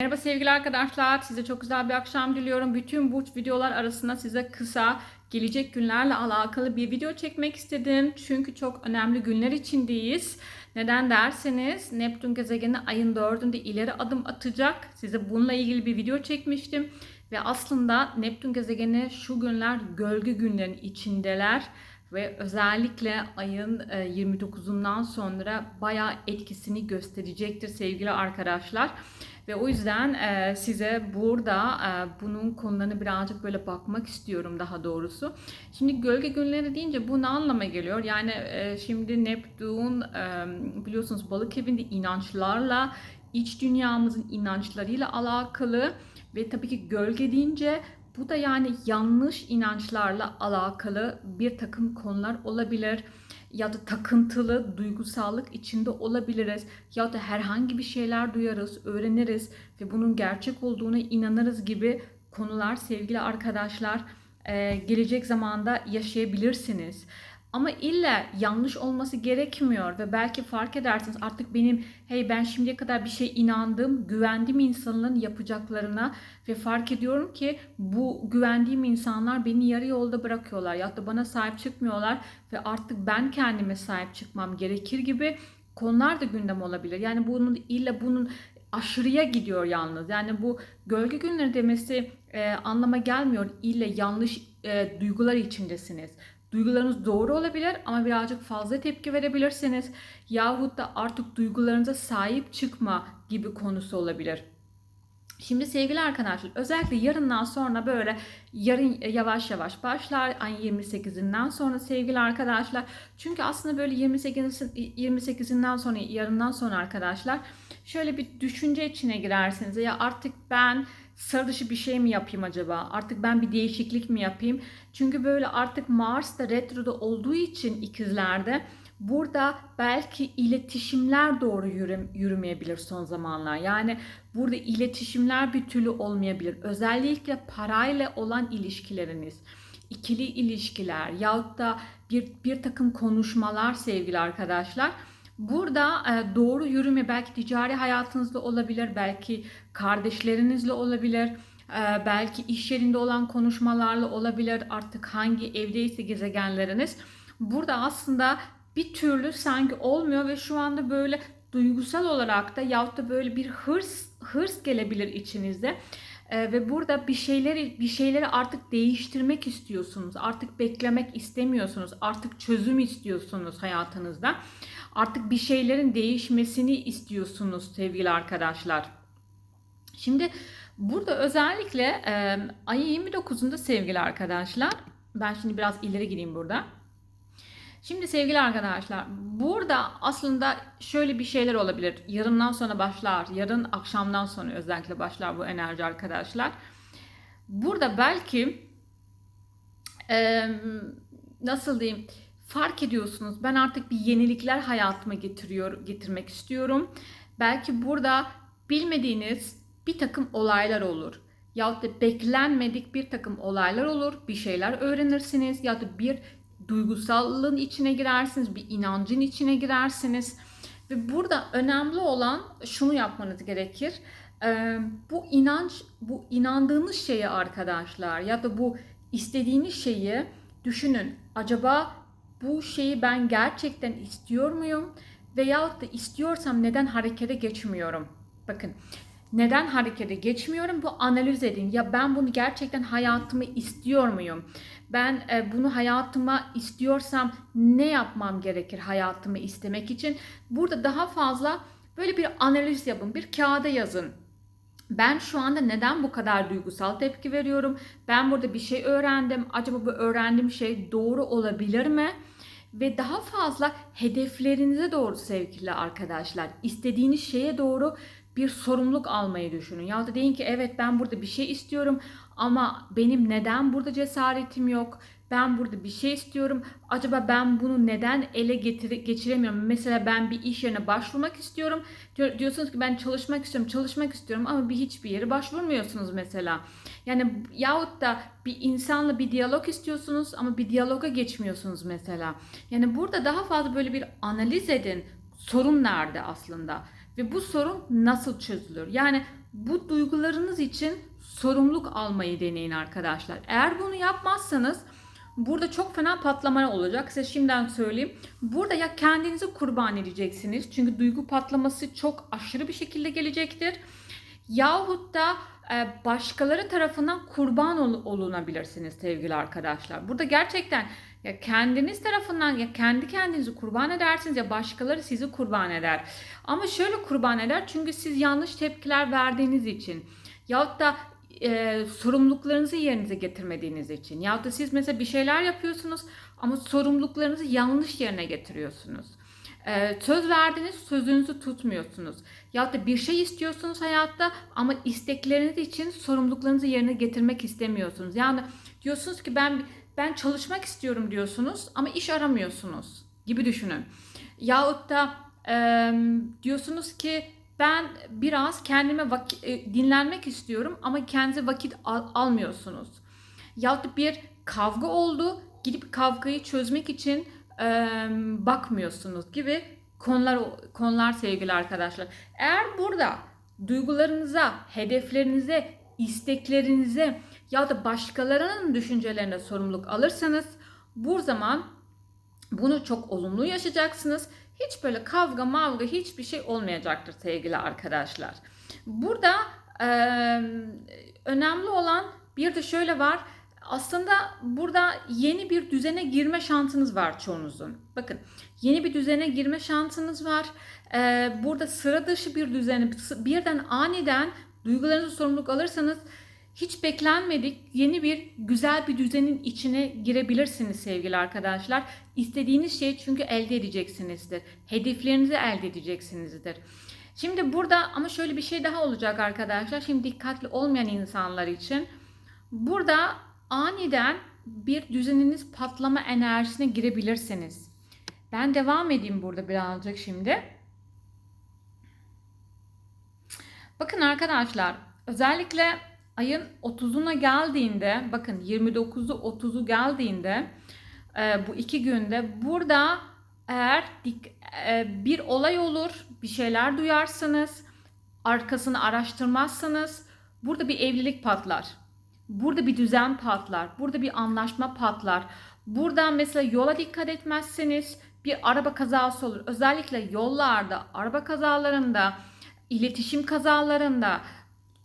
Merhaba sevgili arkadaşlar. Size çok güzel bir akşam diliyorum. Bütün bu videolar arasında size kısa gelecek günlerle alakalı bir video çekmek istedim. Çünkü çok önemli günler içindeyiz. Neden derseniz Neptün gezegeni ayın 4'ünde ileri adım atacak. Size bununla ilgili bir video çekmiştim. Ve aslında Neptün gezegeni şu günler gölge günlerin içindeler ve özellikle ayın e, 29'undan sonra bayağı etkisini gösterecektir sevgili arkadaşlar. Ve o yüzden e, size burada e, bunun konularını birazcık böyle bakmak istiyorum daha doğrusu. Şimdi gölge günleri deyince bu ne anlama geliyor? Yani e, şimdi Neptün e, biliyorsunuz balık evinde inançlarla, iç dünyamızın inançlarıyla alakalı ve tabii ki gölge deyince bu da yani yanlış inançlarla alakalı bir takım konular olabilir ya da takıntılı duygusallık içinde olabiliriz ya da herhangi bir şeyler duyarız, öğreniriz ve bunun gerçek olduğuna inanırız gibi konular sevgili arkadaşlar gelecek zamanda yaşayabilirsiniz. Ama illa yanlış olması gerekmiyor ve belki fark edersiniz artık benim hey ben şimdiye kadar bir şey inandım, güvendiğim insanların yapacaklarına ve fark ediyorum ki bu güvendiğim insanlar beni yarı yolda bırakıyorlar ya da bana sahip çıkmıyorlar ve artık ben kendime sahip çıkmam gerekir gibi konular da gündem olabilir. Yani bunun illa bunun aşırıya gidiyor yalnız. Yani bu gölge günleri demesi e, anlama gelmiyor. İlle yanlış e, duygular içindesiniz. Duygularınız doğru olabilir ama birazcık fazla tepki verebilirsiniz. Yahut da artık duygularınıza sahip çıkma gibi konusu olabilir. Şimdi sevgili arkadaşlar özellikle yarından sonra böyle yarın yavaş yavaş başlar ayın 28'inden sonra sevgili arkadaşlar. Çünkü aslında böyle 28 28'inden sonra yarından sonra arkadaşlar şöyle bir düşünce içine girersiniz. Ya artık ben sıra dışı bir şey mi yapayım acaba? Artık ben bir değişiklik mi yapayım? Çünkü böyle artık Mars da retroda olduğu için ikizlerde burada belki iletişimler doğru yürüm, yürümeyebilir son zamanlar. Yani burada iletişimler bir türlü olmayabilir. Özellikle parayla olan ilişkileriniz, ikili ilişkiler yahut da bir, bir takım konuşmalar sevgili arkadaşlar. Burada e, doğru yürüme belki ticari hayatınızda olabilir, belki kardeşlerinizle olabilir, e, belki iş yerinde olan konuşmalarla olabilir. Artık hangi evdeyse gezegenleriniz. Burada aslında bir türlü sanki olmuyor ve şu anda böyle duygusal olarak da yahut da böyle bir hırs hırs gelebilir içinizde. Ee, ve burada bir şeyleri bir şeyleri artık değiştirmek istiyorsunuz. Artık beklemek istemiyorsunuz. Artık çözüm istiyorsunuz hayatınızda. Artık bir şeylerin değişmesini istiyorsunuz sevgili arkadaşlar. Şimdi burada özellikle e, ayın 29'unda sevgili arkadaşlar. Ben şimdi biraz ileri gideyim burada. Şimdi sevgili arkadaşlar burada aslında şöyle bir şeyler olabilir. Yarından sonra başlar, yarın akşamdan sonra özellikle başlar bu enerji arkadaşlar. Burada belki e, nasıl diyeyim fark ediyorsunuz ben artık bir yenilikler hayatıma getiriyor, getirmek istiyorum. Belki burada bilmediğiniz bir takım olaylar olur. Yahut da beklenmedik bir takım olaylar olur. Bir şeyler öğrenirsiniz ya da bir duygusallığın içine girersiniz, bir inancın içine girersiniz. Ve burada önemli olan şunu yapmanız gerekir. Bu inanç, bu inandığınız şeyi arkadaşlar ya da bu istediğiniz şeyi düşünün. Acaba bu şeyi ben gerçekten istiyor muyum? Veyahut da istiyorsam neden harekete geçmiyorum? Bakın neden harekete geçmiyorum? Bu analiz edin. Ya ben bunu gerçekten hayatıma istiyor muyum? Ben e, bunu hayatıma istiyorsam ne yapmam gerekir hayatımı istemek için? Burada daha fazla böyle bir analiz yapın. Bir kağıda yazın. Ben şu anda neden bu kadar duygusal tepki veriyorum? Ben burada bir şey öğrendim. Acaba bu öğrendiğim şey doğru olabilir mi? Ve daha fazla hedeflerinize doğru sevgili arkadaşlar, istediğiniz şeye doğru bir sorumluluk almayı düşünün. Ya da deyin ki evet ben burada bir şey istiyorum ama benim neden burada cesaretim yok? Ben burada bir şey istiyorum. Acaba ben bunu neden ele getir geçiremiyorum? Mesela ben bir iş yerine başvurmak istiyorum. Diyor, diyorsunuz ki ben çalışmak istiyorum, çalışmak istiyorum ama bir hiçbir yere başvurmuyorsunuz mesela. Yani yahut da bir insanla bir diyalog istiyorsunuz ama bir diyaloga geçmiyorsunuz mesela. Yani burada daha fazla böyle bir analiz edin. Sorun nerede aslında? Ve bu sorun nasıl çözülür? Yani bu duygularınız için sorumluluk almayı deneyin arkadaşlar. Eğer bunu yapmazsanız burada çok fena patlamalar olacak. Size şimdiden söyleyeyim. Burada ya kendinizi kurban edeceksiniz. Çünkü duygu patlaması çok aşırı bir şekilde gelecektir. Yahut da e, başkaları tarafından kurban ol- olunabilirsiniz sevgili arkadaşlar. Burada gerçekten ya kendiniz tarafından ya kendi kendinizi kurban edersiniz ya başkaları sizi kurban eder. Ama şöyle kurban eder çünkü siz yanlış tepkiler verdiğiniz için yahut da e, sorumluluklarınızı yerinize getirmediğiniz için yahut da siz mesela bir şeyler yapıyorsunuz ama sorumluluklarınızı yanlış yerine getiriyorsunuz. Ee, söz verdiniz, sözünüzü tutmuyorsunuz. Ya da bir şey istiyorsunuz hayatta ama istekleriniz için sorumluluklarınızı yerine getirmek istemiyorsunuz. Yani diyorsunuz ki ben ben çalışmak istiyorum diyorsunuz ama iş aramıyorsunuz gibi düşünün. Yahut da e, diyorsunuz ki ben biraz kendime vakit, e, dinlenmek istiyorum ama kendinize vakit al- almıyorsunuz. Yahut bir kavga oldu, gidip kavgayı çözmek için e, bakmıyorsunuz gibi konular konular sevgili arkadaşlar. Eğer burada duygularınıza, hedeflerinize, isteklerinize ya da başkalarının düşüncelerine sorumluluk alırsanız bu zaman bunu çok olumlu yaşayacaksınız. Hiç böyle kavga mavga hiçbir şey olmayacaktır sevgili arkadaşlar. Burada e, önemli olan bir de şöyle var. Aslında burada yeni bir düzene girme şansınız var çoğunuzun. Bakın yeni bir düzene girme şansınız var. E, burada sıra dışı bir düzeni birden aniden duygularınızı sorumluluk alırsanız hiç beklenmedik yeni bir güzel bir düzenin içine girebilirsiniz sevgili arkadaşlar. İstediğiniz şeyi çünkü elde edeceksinizdir. Hedeflerinizi elde edeceksinizdir. Şimdi burada ama şöyle bir şey daha olacak arkadaşlar. Şimdi dikkatli olmayan insanlar için burada aniden bir düzeniniz patlama enerjisine girebilirsiniz. Ben devam edeyim burada birazcık şimdi. Bakın arkadaşlar özellikle ayın 30'una geldiğinde bakın 29'u 30'u geldiğinde e, bu iki günde burada eğer dik, e, bir olay olur bir şeyler duyarsınız arkasını araştırmazsanız burada bir evlilik patlar. Burada bir düzen patlar. Burada bir anlaşma patlar. Burada mesela yola dikkat etmezseniz bir araba kazası olur. Özellikle yollarda, araba kazalarında, iletişim kazalarında,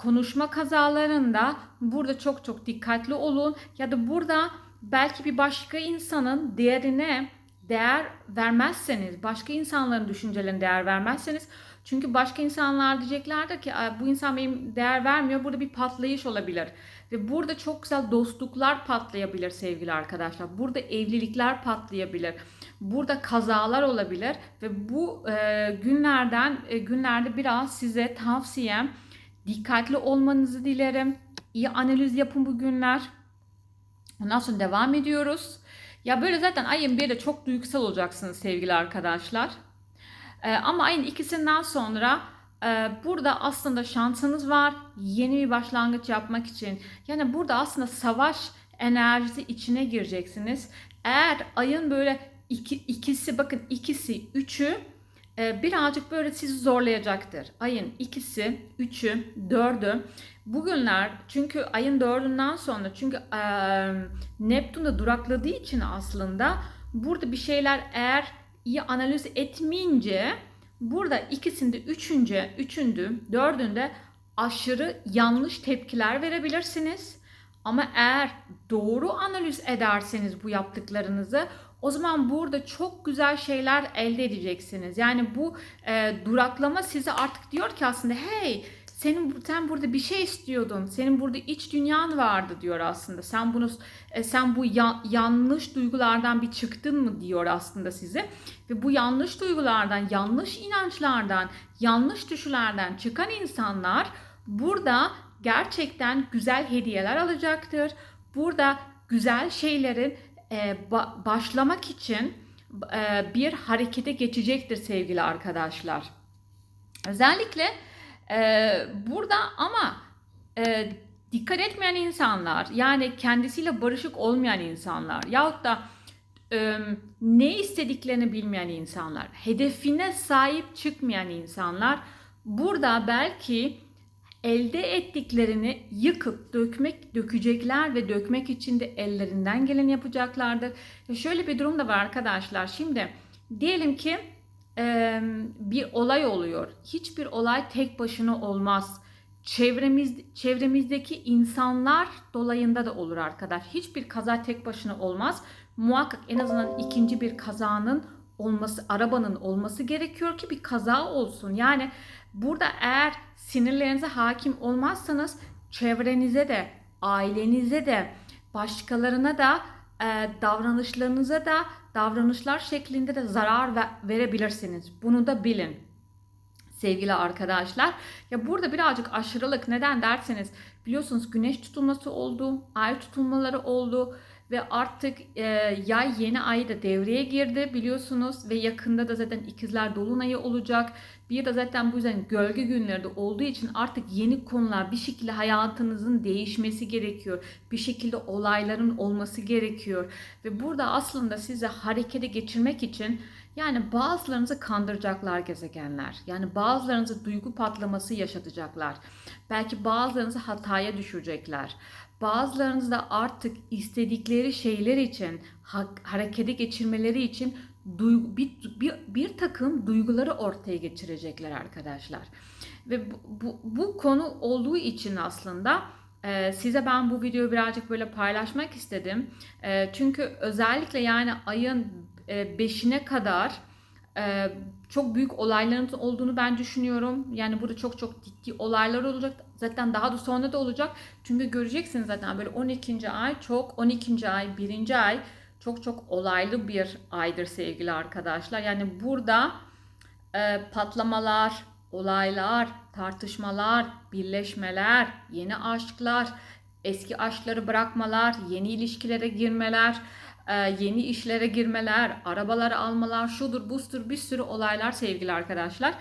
konuşma kazalarında burada çok çok dikkatli olun ya da burada belki bir başka insanın değerine değer vermezseniz, başka insanların düşüncelerine değer vermezseniz çünkü başka insanlar diyeceklerdir ki bu insan benim değer vermiyor. Burada bir patlayış olabilir. Ve burada çok güzel dostluklar patlayabilir sevgili arkadaşlar. Burada evlilikler patlayabilir. Burada kazalar olabilir ve bu e, günlerden e, günlerde biraz size tavsiyem dikkatli olmanızı dilerim. İyi analiz yapın bu günler. Ondan sonra devam ediyoruz. Ya böyle zaten ayın bir de çok duygusal olacaksınız sevgili arkadaşlar. Ee, ama ayın ikisinden sonra e, burada aslında şansınız var yeni bir başlangıç yapmak için. Yani burada aslında savaş enerjisi içine gireceksiniz. Eğer ayın böyle iki, ikisi bakın ikisi üçü birazcık böyle sizi zorlayacaktır. Ayın ikisi, üçü, dördü. Bugünler çünkü ayın dördünden sonra çünkü e, Neptün'de durakladığı için aslında burada bir şeyler eğer iyi analiz etmeyince burada ikisinde üçüncü, üçündü, dördünde aşırı yanlış tepkiler verebilirsiniz. Ama eğer doğru analiz ederseniz bu yaptıklarınızı o zaman burada çok güzel şeyler elde edeceksiniz. Yani bu e, duraklama size artık diyor ki aslında hey senin sen burada bir şey istiyordun. Senin burada iç dünyan vardı diyor aslında. Sen bunu e, sen bu ya, yanlış duygulardan bir çıktın mı diyor aslında size. Ve bu yanlış duygulardan, yanlış inançlardan, yanlış düşülerden çıkan insanlar burada gerçekten güzel hediyeler alacaktır. Burada güzel şeylerin e, ba- başlamak için e, bir harekete geçecektir sevgili arkadaşlar. Özellikle ee, burada ama e, dikkat etmeyen insanlar yani kendisiyle barışık olmayan insanlar yahut da e, ne istediklerini bilmeyen insanlar, hedefine sahip çıkmayan insanlar burada belki elde ettiklerini yıkıp dökmek dökecekler ve dökmek için de ellerinden geleni yapacaklardır. Ya şöyle bir durum da var arkadaşlar. Şimdi diyelim ki bir olay oluyor. Hiçbir olay tek başına olmaz. Çevremiz çevremizdeki insanlar dolayında da olur arkadaş. Hiçbir kaza tek başına olmaz. Muhakkak en azından ikinci bir kazanın olması, arabanın olması gerekiyor ki bir kaza olsun. Yani burada eğer sinirlerinize hakim olmazsanız çevrenize de, ailenize de, başkalarına da e, davranışlarınıza da davranışlar şeklinde de zarar ve- verebilirsiniz. Bunu da bilin sevgili arkadaşlar. Ya burada birazcık aşırılık neden derseniz biliyorsunuz güneş tutulması oldu, ay tutulmaları oldu ve artık e, yay yeni ay da devreye girdi biliyorsunuz ve yakında da zaten ikizler dolunayı olacak. Bir de zaten bu yüzden gölge günleri de olduğu için artık yeni konular bir şekilde hayatınızın değişmesi gerekiyor. Bir şekilde olayların olması gerekiyor. Ve burada aslında size harekete geçirmek için yani bazılarınızı kandıracaklar gezegenler. Yani bazılarınızı duygu patlaması yaşatacaklar. Belki bazılarınızı hataya düşürecekler. Bazılarınız da artık istedikleri şeyler için, ha- harekete geçirmeleri için duygu, bir, bir, bir takım duyguları ortaya geçirecekler arkadaşlar. Ve bu, bu, bu konu olduğu için aslında e, size ben bu videoyu birazcık böyle paylaşmak istedim. E, çünkü özellikle yani ayın 5'ine kadar e, çok büyük olayların olduğunu ben düşünüyorum. Yani burada çok çok ciddi olaylar olacak. Zaten daha da sonra da olacak. Çünkü göreceksiniz zaten böyle 12. ay çok 12. ay 1. ay çok çok olaylı bir aydır sevgili arkadaşlar. Yani burada e, patlamalar, olaylar, tartışmalar, birleşmeler, yeni aşklar, eski aşkları bırakmalar, yeni ilişkilere girmeler, yeni işlere girmeler, arabaları almalar, şudur bustur bir sürü olaylar sevgili arkadaşlar.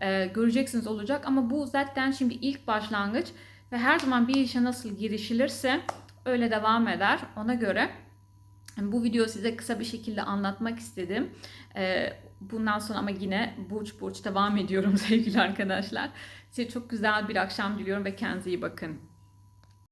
E, göreceksiniz olacak ama bu zaten şimdi ilk başlangıç ve her zaman bir işe nasıl girişilirse öyle devam eder. Ona göre bu videoyu size kısa bir şekilde anlatmak istedim. Ee, bundan sonra ama yine burç burç devam ediyorum sevgili arkadaşlar. Size çok güzel bir akşam diliyorum ve kendinize iyi bakın.